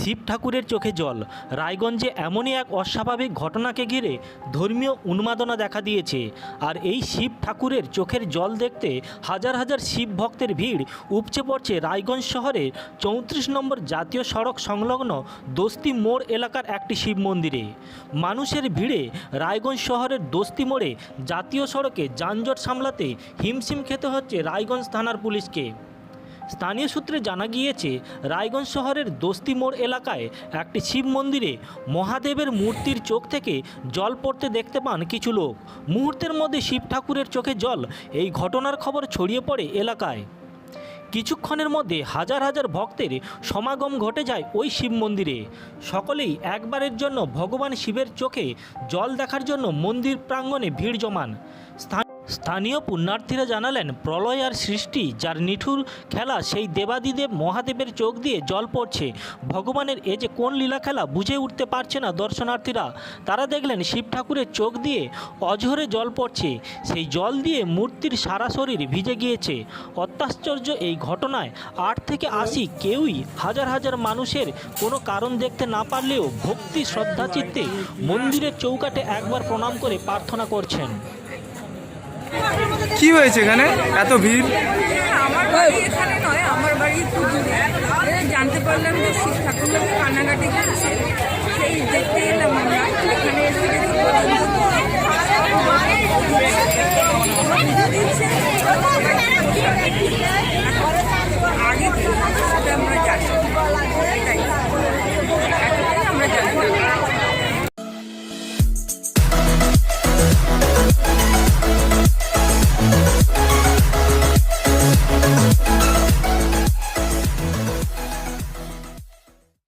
শিব ঠাকুরের চোখে জল। রায়গঞ্জে এমনই এক অস্বাভাবিক ঘটনাকে ঘিরে ধর্মীয় উন্মাদনা দেখা দিয়েছে। আর এই শিব ঠাকুরের চোখের জল দেখতে হাজার হাজার শিব ভক্তের ভিড়। উপচে পড়ছে রায়গঞ্জ শহরের চৌত্রিশ নম্বর জাতীয় সড়ক সংলগ্ন দোস্তি মোড় এলাকার একটি শিব মন্দিরে। মানুষের ভিড়ে রায়গঞ্জ শহরের দোস্তি মোড়ে জাতীয় সড়কে যানজট সামলাতে হিমশিম খেতে হচ্ছে রায়গঞ্জ থানার পুলিশকে। স্থানীয় সূত্রে জানা গিয়েছে, রায়গঞ্জ শহরের দোস্তি মোড় এলাকায় একটি শিব মন্দিরে মহাদেবের মূর্তির চোখ থেকে জল পড়তে দেখতে পান কিছু লোক। মুহূর্তের মধ্যে শিব ঠাকুরের চোখে জল এই ঘটনার খবর ছড়িয়ে পড়ে এলাকায়। কিছুক্ষণের মধ্যে হাজার হাজার ভক্তের সমাগম ঘটে যায় ওই শিব মন্দিরে। সকলেই একবারের জন্য ভগবান শিবের চোখে জল দেখার জন্য মন্দির প্রাঙ্গণে ভিড় জমান। স্থানীয় পুণ্যার্থীরা জানালেন, প্রলয় আর সৃষ্টি যার নিঠুর খেলা সেই দেবাদিদেব মহাদেবের চোখ দিয়ে জল পড়ছে। ভগবানের এ যে কোন লীলা খেলা বুঝে উঠতে পারছে না দর্শনার্থীরা। তারা দেখলেন শিব ঠাকুরের চোখ দিয়ে অঝরে জল পড়ছে। সেই জল দিয়ে মূর্তির সারা শরীর ভিজে গিয়েছে। অত্যাশ্চর্য এই ঘটনায় আট থেকে আশি কেউই হাজার হাজার মানুষের কোনো কারণ দেখতে না পারলেও ভক্তি শ্রদ্ধাচিত্তে মন্দিরের চৌকাটে একবার প্রণাম করে প্রার্থনা করছেন। কি হয়েছে এখানে? এত ভিড়? আমার বাড়ি এখানে নয়, আমার বাড়ি জানতে পারলাম যে শিব